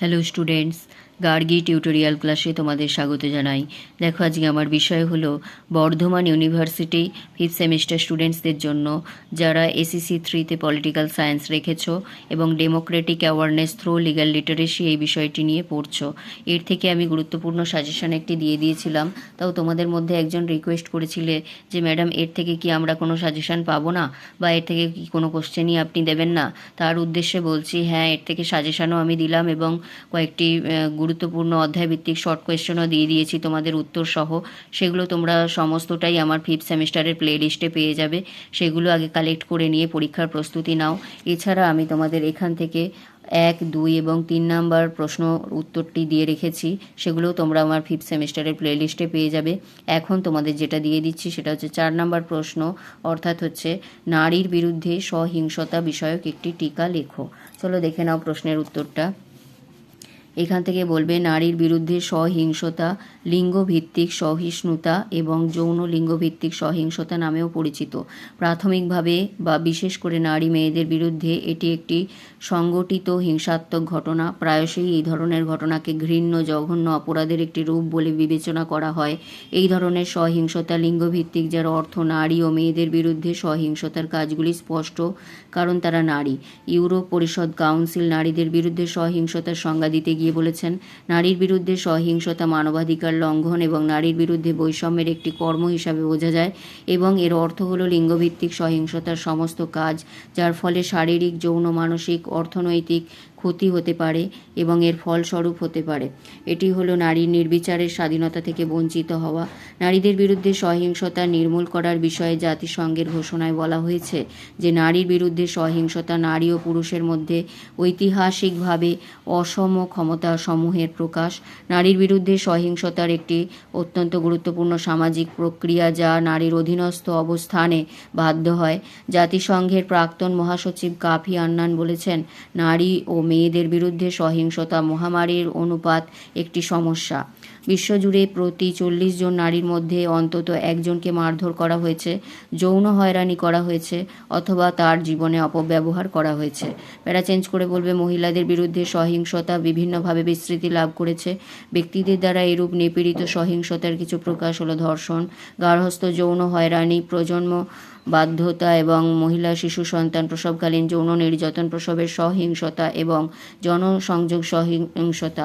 Hello students, Gargi tutorial ক্লাসে তোমাদের স্বাগত জানাই। দেখো, আজকে আমার বিষয় হলো বর্ধমান ইউনিভার্সিটি ফিফথ সেমিস্টার স্টুডেন্টসদের জন্য, যারা এসিসি থ্রিতে পলিটিক্যাল সায়েন্স রেখেছো এবং democratic awareness through legal literacy এই বিষয়টি নিয়ে পড়ছো। এর থেকে আমি গুরুত্বপূর্ণ সাজেশন একটি দিয়ে দিয়েছিলাম। তাও তোমাদের মধ্যে একজন রিকোয়েস্ট করেছিলে যে, ম্যাডাম, এর থেকে কি আমরা কোনো সাজেশন পাবো না? বা এর থেকে কি কোনো কোশ্চেনই আপনি দেবেন না? তার উদ্দেশ্যে বলছি হ্যাঁ এর থেকে সাজেশনও আমি দিলাম এবং কয়েকটি গুরুত্বপূর্ণ অধ্যায়ভিত্তিক শর্ট কোয়েশ্চেনও দিয়ে দিয়েছি তোমাদের উত্তর সহ সেগুলো তোমরা সমস্তটাই আমার ফিফথ সেমিস্টারের প্লে লিস্টে পেয়ে যাবে। সেগুলো আগে কালেক্ট করে নিয়ে পরীক্ষার প্রস্তুতি নাও। এছাড়া আমি তোমাদের এখান থেকে এক, দুই এবং তিন নাম্বার প্রশ্ন উত্তরটি দিয়ে রেখেছি। সেগুলোও তোমরা আমার ফিফথ সেমিস্টারের প্লে লিস্টে পেয়ে যাবে। এখন তোমাদের যেটা দিয়ে দিচ্ছি সেটা হচ্ছে চার নাম্বার প্রশ্ন, অর্থাৎ হচ্ছে নারীর বিরুদ্ধে সহিংসতা বিষয়ক একটি টিকা লেখো। চলো দেখে নাও প্রশ্নের উত্তরটা। এখান থেকে বলবে, নারীর বিরুদ্ধে সহিংসতা, লিঙ্গভিত্তিক সহিষ্ণুতা এবং যৌন লিঙ্গভিত্তিক সহিংসতা নামেও পরিচিত। প্রাথমিকভাবে বা বিশেষ করে নারী মেয়েদের বিরুদ্ধে এটি একটি সংগঠিত হিংসাত্মক ঘটনা। প্রায়শই এই ধরনের ঘটনাকে ঘৃণ্য, জঘন্য অপরাধের একটি রূপ বলে বিবেচনা করা হয়। এই ধরনের সহিংসতা, লিঙ্গভিত্তিক যার অর্থ নারী ও মেয়েদের বিরুদ্ধে সহিংসতার কাজগুলি স্পষ্ট, কারণ তারা নারী। ইউরোপ পরিষদ কাউন্সিল নারীদের বিরুদ্ধে সহিংসতার সংজ্ঞা দিতে গিয়ে বলেছেন, নারীর বিরুদ্ধে সহিংসতা মানবাধিকার লঙ্ঘন এবং নারীর বিরুদ্ধে বৈষম্যের একটি কর্ম হিসাবে বোঝা যায় এবং এর অর্থ হলো লিঙ্গভিত্তিক সহিংসতার সমস্ত কাজ, যার ফলে শারীরিক, যৌন, মানসিক, অর্থনৈতিক ক্ষতি হতে পারে এবং এর ফলস্বরূপ হতে পারে। এটি হলো নারীর নির্বিচারের স্বাধীনতা থেকে বঞ্চিত হওয়া। নারীদের বিরুদ্ধে সহিংসতা নির্মূল করার বিষয়ে জাতিসংঘের ঘোষণায় বলা হয়েছে যে, নারীর বিরুদ্ধে সহিংসতা নারী ও পুরুষের মধ্যে ঐতিহাসিকভাবে অসম ক্ষমতা সমূহের প্রকাশ। নারীর বিরুদ্ধে সহিংসতার একটি অত্যন্ত গুরুত্বপূর্ণ সামাজিক প্রক্রিয়া যা নারীর অধীনস্থ অবস্থানে বাধ্য হয়। জাতিসংঘের প্রাক্তন মহাসচিব কাফি আন্নান বলেছেন, নারী ও মেয়েদের বিরুদ্ধে সহিংসতা মহামারীর অনুপাত একটি সমস্যা। বিশ্বজুড়ে প্রতি চল্লিশ জন নারীর মধ্যে অন্তত একজনকে মারধর করা হয়েছে, যৌন হয়রানি করা হয়েছে অথবা তার জীবনে অপব্যবহার করা হয়েছে। প্যারা চেঞ্জ করে বলবে, মহিলাদের বিরুদ্ধে সহিংসতা বিভিন্নভাবে বিস্তৃতি লাভ করেছে। ব্যক্তিদের দ্বারা এরূপ নিপীড়িত সহিংসতার কিছু প্রকাশ হলো ধর্ষণ, গার্হস্থ্য যৌন হয়রানি, প্রজন্ম বাধ্যতা এবং মহিলা, শিশু, সন্তান প্রসবকালীন যৌন নির্যাতন, প্রসবের সহিংসতা এবং জনসংযোগ সহিংসতা।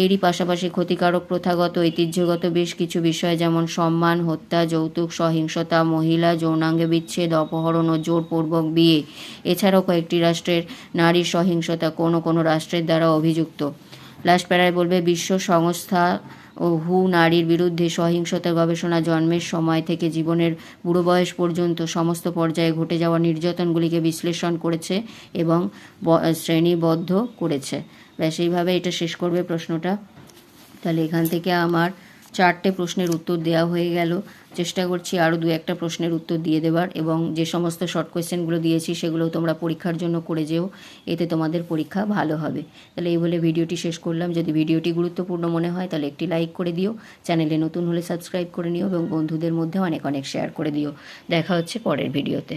এরই পাশাপাশি ক্ষতিকারক, প্রথাগত, ঐতিহ্যগত বেশ কিছু বিষয় যেমন সম্মান, হত্যা, যৌতুক, সহিংসতা, মহিলা, যৌনাঙ্গে বিচ্ছেদ, অপহরণ ও জোরপূর্বক বিয়ে। এছাড়াও কয়েকটি রাষ্ট্রের নারীর সহিংসতা কোনো কোনো রাষ্ট্রের দ্বারা অভিযুক্ত। লাস্ট প্যারায় বলবে বিশ্ব সংস্থা ও হু নারীর বিরুদ্ধে সহিংসতার গবেষণা জন্মের সময় থেকে জীবনের বুড়ো বয়স পর্যন্ত সমস্ত পর্যায়ে ঘটে যাওয়া নির্যাতনগুলিকে বিশ্লেষণ করেছে এবং শ্রেণীবদ্ধ করেছে। ব্যাস, এইভাবে এটা শেষ করবে প্রশ্নটা। তাহলে এখান থেকে আমার চারটে প্রশ্নের উত্তর দেওয়া হয়ে গেল। চেষ্টা করছি আরও দু একটা প্রশ্নের উত্তর দিয়ে দেবার এবং যে সমস্ত শর্ট কোয়েশ্চেনগুলো দিয়েছি সেগুলো তোমরা পরীক্ষার জন্য করে যেও। এতে তোমাদের পরীক্ষা ভালো হবে। তাহলে এই বলে ভিডিওটি শেষ করলাম। যদি ভিডিওটি গুরুত্বপূর্ণ মনে হয় তাহলে একটি লাইক করে দিও। চ্যানেলে নতুন হলে সাবস্ক্রাইব করে নিও এবং বন্ধুদের মধ্যে অনেক অনেক শেয়ার করে দিও। দেখা হচ্ছে পরের ভিডিওতে